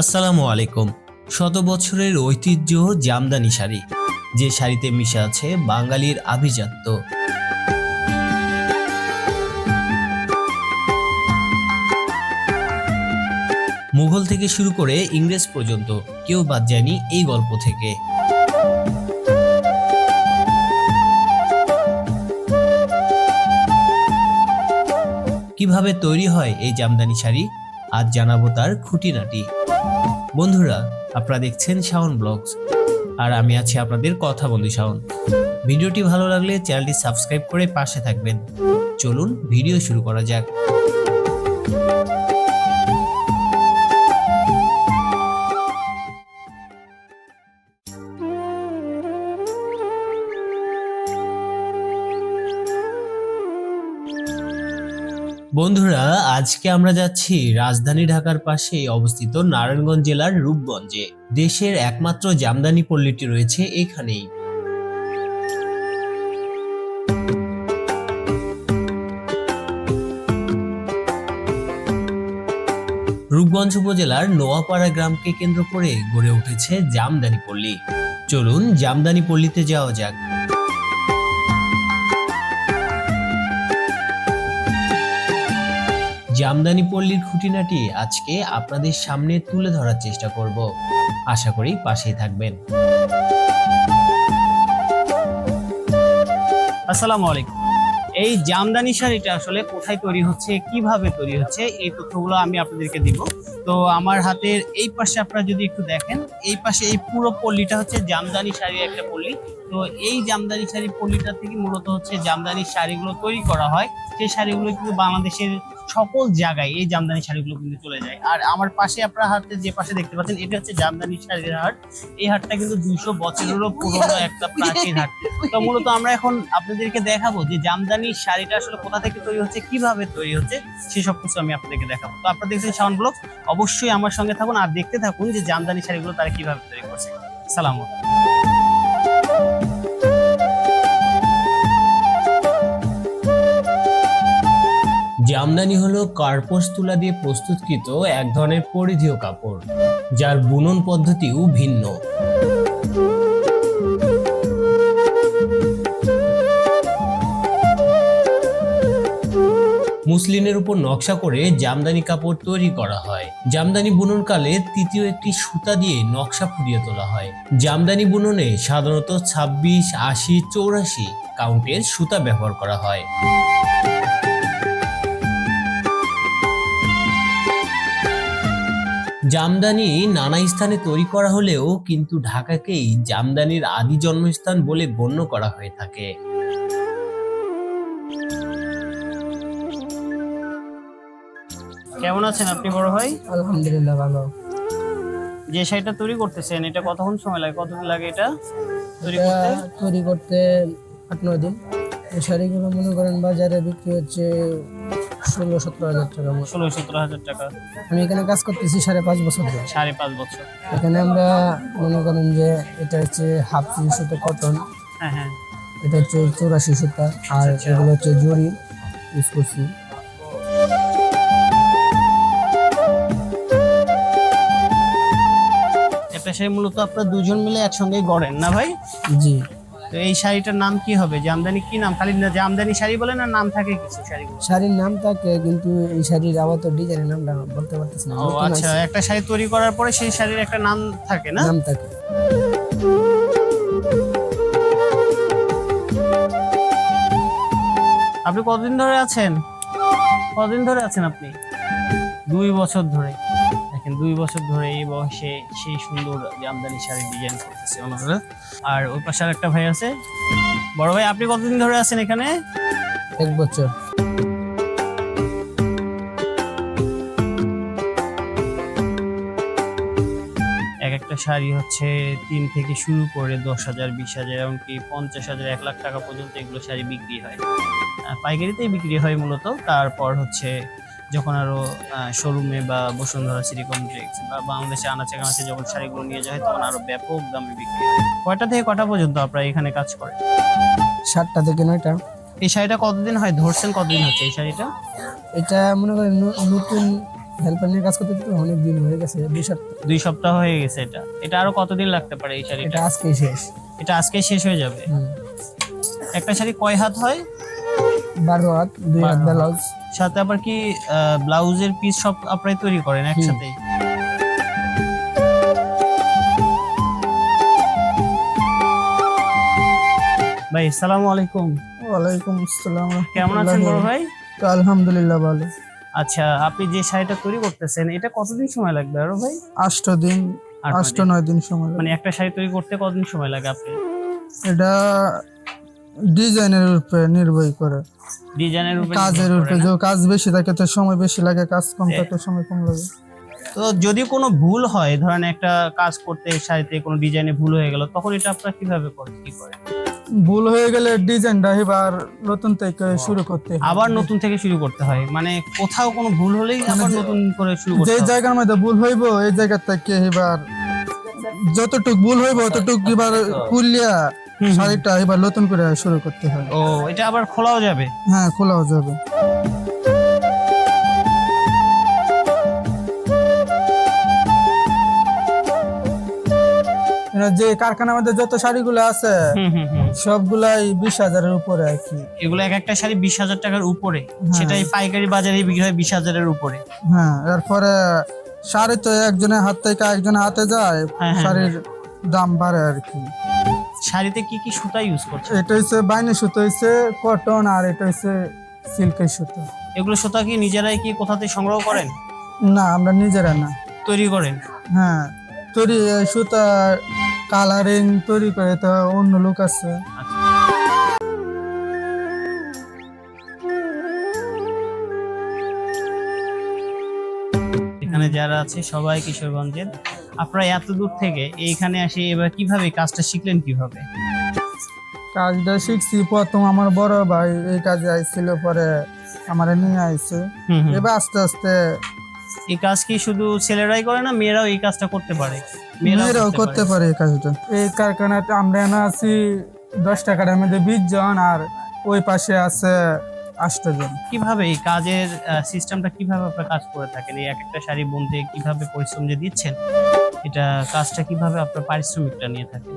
আসসালামু আলাইকুম। শত বছরের ঐতিহ্য জামদানি শাড়ি, যে শাড়িতে মিশে আছে বাঙালির আভিজাত্য। মুঘল থেকে শুরু করে ইংরেজ পর্যন্ত কেউ বাদ যায়নি এই গল্প থেকে। কীভাবে তৈরি হয় এই জামদানি শাড়ি, আজ জানাব তার খুঁটিনাটি। বন্ধুরা, আপনারা দেখছেন শাওন ব্লগস, আর আমি আছি আপনাদের কথা বন্ধু শাওন। ভিডিওটি ভালো লাগলে চ্যানেলটি সাবস্ক্রাইব করে পাশে থাকবেন। চলুন, ভিডিও শুরু করা যাক। বন্ধুরা, আজকে আমরা যাচ্ছি রাজধানী ঢাকার পাশে অবস্থিত নারায়ণগঞ্জ জেলার রূপগঞ্জে। দেশের একমাত্র জামদানি পল্লীটি রয়েছে এখানেই। রূপগঞ্জ উপজেলার নোয়াপাড়া গ্রামকে কেন্দ্র করে গড়ে উঠেছে জামদানি পল্লী। চলুন জামদানি পল্লীতে যাওয়া যাক। জামদানি পল্লীর খুঁটিনাটি আজকে আপনাদের সামনে তুলে ধরার চেষ্টা করব। আশা করি পাশেই থাকবেন। আসসালামু আলাইকুম। এই জামদানি শাড়িটা আসলে কোথায় তৈরি হচ্ছে, কীভাবে তৈরি হচ্ছে, এই তথ্যগুলো আমি আপনাদেরকে দিব। তো আমার হাতের এই পাশে আপনারা যদি একটু দেখেন, এই পাশে এই পুরো পল্লীটা হচ্ছে জামদানি শাড়ির একটা পল্লী। তো এই জামদানি শাড়ি পল্লীটা থেকে মূলত হচ্ছে জামদানি শাড়িগুলো তৈরি করা হয়। সেই শাড়িগুলো কিন্তু বাংলাদেশের সকল জায়গায় এই জামদানি শাড়িগুলো কিন্তু চলে যায়। আর আমার পাশে আপনারা হাতে যে পাশে দেখতে পাচ্ছেন, এটা হচ্ছে জামদানি শাড়ির হাট। এই হাটটা কিন্তু দুইশো বছরেরও পুরনো একটা প্রাচীন হাট। তো মূলত আমরা এখন আপনাদেরকে দেখাবো যে জামদানি শাড়িটা আসলে কোথা থেকে তৈরি হচ্ছে, কীভাবে তৈরি হচ্ছে সেসব কিছু আমি আপনাদেরকে দেখাবো। তো আপনারা দেখছেন শাওন ব্লগ। অবশ্যই আমার সঙ্গে থাকুন আর দেখতে থাকুন যে জামদানি শাড়িগুলো তারা কীভাবে তৈরি করছে। সালাম জামদানি হলো কার্পস তুলা দিয়ে প্রস্তুতকৃত এক ধরনের পরিধেয় কাপড়, যার বুনন পদ্ধতিও ভিন্ন। মুসলিনের উপর নকশা করে জামদানি কাপড় তৈরি করা হয়। জামদানি বুননকালে তৃতীয় একটি সুতা দিয়ে নকশা ফুটিয়ে তোলা হয়। জামদানি বুননে সাধারণত ছাব্বিশ, আশি, চৌরাশি কাউন্টের সুতা ব্যবহার করা হয়। জামদানি নানা স্থানে তৈরি করা হলেও কিন্তু ঢাকাকেই জামদানির আদি জন্মস্থান বলে গণ্য করা হয়ে থাকে। কেমন আছেন আপনি বড় ভাই? আলহামদুলিল্লাহ ভালো। যে শাড়িটা তৈরি করতেছেন এটা কতক্ষণ সময় লাগে? কতদিন লাগে এটা তৈরি করতে? তৈরি করতে আট নয় দিন। এই শাড়িগুলো মনে করেন বাজারে বিক্রি হচ্ছে ষোলো সতেরো হাজার টাকা ষোলো সতেরো হাজার টাকা। আমি এখানে কাজ করতেছি সাড়ে পাঁচ বছর ধরে। সাড়ে পাঁচ বছর। এখানে আমরা মনে করেন যে এটা হচ্ছে হাফ সুতো কটন হ্যাঁ হ্যাঁ। এটা হচ্ছে চৌরাশি সুতা আর আচ্ছা। এগুলো হচ্ছে জরি ইউজ করছি। শাড়ি মূলত আপনারা দুজন মিলে একসঙ্গে গড়েন না ভাই? জি। তো এই শাড়িটার নাম কি হবে? জামদানি কি নাম? খালি না জামদানি শাড়ি বলে না নাম থাকে কিছু শাড়িগুলো শাড়ির নাম থাকে কিন্তু এই শাড়ির আবার তো ডিজাইনের নামটা বলতে পারতেছি না ও আচ্ছা একটা শাড়ি তৈরি করার পরে সেই শাড়ির একটা নাম থাকে না? নাম থাকে। আপনি কতদিন ধরে আছেন? কতদিন ধরে আছেন আপনি? দুই বছর ধরে। দুই বছর ধরে এই বয়সে সেই সুন্দর জামদানি শাড়ি ডিজাইন করতেছে ওনারা। আর ওই পাশে আর একটা ভাই আছে। বড় ভাই আপনি কতদিন ধরে আছেন এখানে? এক বছর। এক একটা শাড়ি হচ্ছে তিন থেকে শুরু করে দশ হাজার বিশ হাজার এমনকি পঞ্চাশ হাজার এক লাখ টাকা পর্যন্ত এগুলো শাড়ি বিক্রি হয়। পাইকারিতেই বিক্রি হয় মূলত। তারপর হচ্ছে যখন আরও শোরুমে বা বসুন্ধরা সিটি কমপ্লেক্স বা বাংলাদেশে আনাচে কানাচে যখন শাড়িগুলো নিয়ে যায় তখন আরও ব্যাপক দামে বিক্রি কয়টা থেকে কটা পর্যন্ত আপনারা এখানে কাজ করেন? সাতটা থেকে নয়টা। এই শাড়িটা কতদিন হয়? ধরছেন কতদিন হচ্ছে এই শাড়িটা? এটা মনে করেন নতুন হেল্পার নিয়ে কাজ করতে তো অনেক দিন হয়ে গেছে দুই সপ্তাহ। দুই সপ্তাহ হয়ে গেছে এটা। এটা আরও কতদিন লাগতে পারে এই শাড়িটা? এটা আজকেই শেষ। এটা আজকে শেষ হয়ে যাবে? একটা শাড়ি কয় হাত হয়? বারো হাত দুই হাত ব্লাউজ। সাথে আবার কি ব্লাউজের পিস সব আপনারাই তৈরি করেন একসাথে ভাই আসসালামু আলাইকুম। ওয়ালাইকুম আসসালাম কেমন আছেন বড় ভাই? তো আলহামদুলিল্লাহ ভালো। আচ্ছা আপনি যে শাড়িটা তৈরি করতেছেন এটা কতদিন সময় লাগবে আরও ভাই? আষ্ট দিন আষ্ট নয় দিন সময় মানে একটা শাড়ি তৈরি করতে কতদিন সময় লাগে আপনি এটা ডিজাইনের উপরে নির্ভর করে। ডিজাইনের উপরে কাজের উপরে করে যে কাজ বেশি থাকে তো সময় বেশি লাগে কাজ কম থাকলে সময় কম লাগে। তো যদি কোনো ভুল হয় ধরেন একটা কাজ করতে শাড়িতে কোনো ডিজাইনে ভুল হয়ে গেল তখন এটা আপনারা কীভাবে করেন কি করেন? ভুল হয়ে গেলে ডিজাইনটা এবার নতুন থেকে শুরু করতে আবার নতুন থেকে শুরু করতে হয়? মানে কোথাও কোনো ভুল হলেই আবার নতুন করে শুরু করতে যে জায়গার মধ্যে ভুল হইব এই জায়গা থেকে এবার যতটুক ভুল হইব ততটুক এবার কুলিয়া হুম। শাড়িটা এবার নতুন করে শুরু করতে হয়। ও এটা আবার খোলাও যাবে? হ্যাঁ খোলাও যাবে। যে কারখানার মধ্যে যত শাড়িগুলো আছে সবগুলাই বিশ হাজারের উপরে আর কি। এগুলো এক একটা শাড়ি বিশ হাজার টাকার উপরে। সেটাই পাইকারি বাজারে বিক্রি হয় বিশ হাজারের উপরে। হ্যাঁ এরপরে শাড়ি তো একজনের হাত থেকে একজনের হাতে যায় হ্যাঁ, হ্যাঁ, শাড়ির দাম বাড়ে আর কি। শাড়িতে কি কি সুতা ইউজ করছে এটা হচ্ছে বাইনে সুতো হচ্ছে কটন আর এটা হচ্ছে সিল্কের সুতো। এগুলো সুতা কি নিজেরাই কি কোথাতে সংগ্রহ করেন? না আমরা নিজেরা না। তৈরি করেন? হ্যাঁ তৈরি সুতা কালারিং তৈরি করে তো অন্য লোক আছে। এখানে যারা আছে সবাই কিশোরগঞ্জের। আপনারা এত দূর থেকে এইখানে আসে এবার কীভাবে কাজটা শিখলেন কীভাবে? কাজটা শিখছি। প্রথম আমার বড় ভাই এই কাজে আইছিল পরে আমার নিয়ে আইছে। এবার আস্তে আস্তে এই কাজ কি শুধু ছেলেরাই করে না মেয়েরাও এই কাজটা করতে পারে? মেয়েরাও করতে পারে। এই কাজটা। এই কারখানাতে আমরা এনে আছি দশ টাকার মধ্যে বিশ জন আর ওই পাশে আছে আষ্টজন কীভাবে এই কাজের সিস্টেমটা কীভাবে আপনারা কাজ করে থাকেন? এই এক একটা শাড়ি বুনতে কীভাবে পরিশ্রম যে দিচ্ছেন? এটা কাজটা কীভাবে আপনার পারিশ্রমিকটা নিয়ে থাকেন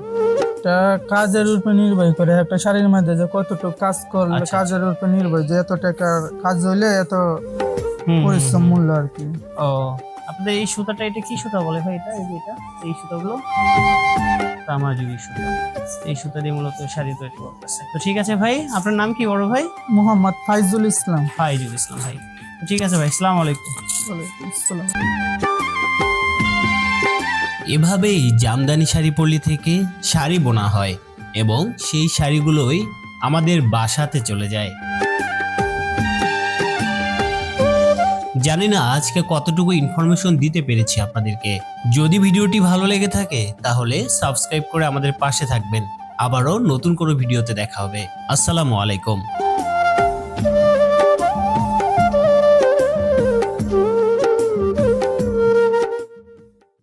এটা কাজের উপর নির্ভর করে একটা শাড়ির মধ্যে যে কতটুকু কাজ করলে আচ্ছা, কাজের উপর নির্ভর যে এত টাকার কাজ হইলে এত পরিশ্রম মূল্য আর কি। ও আপনাদের এই সুতাটা এটা কি সুতা বলে ভাই? এটা এই যে এটা এই সুতাগুলো? তামাজুরি সুতা। এই সুতা দিয়ে মূলত শাড়ি তৈরি করতেছে। তো ঠিক আছে ভাই আপনার নাম কি বড় ভাই? মোহাম্মদ ফাইজুল ইসলাম। ফাইজুল ইসলাম ভাই। ঠিক আছে ভাই আসসালামু আলাইকুম। ওয়ালাইকুম আসসালাম। এভাবেই জামদানি শাড়ি পল্লী থেকে শাড়ি বোনা হয় এবং সেই শাড়িগুলোই আমাদের বাসাতে চলে যায়। জানি না আজকে কতটুকু ইনফরমেশন দিতে পেরেছি আপনাদেরকে। যদি ভিডিওটি ভালো লেগে থাকে, তাহলে সাবস্ক্রাইব করে আমাদের পাশে থাকবেন। আবারও নতুন কোনো ভিডিওতে দেখা হবে। আসসালামু আলাইকুম।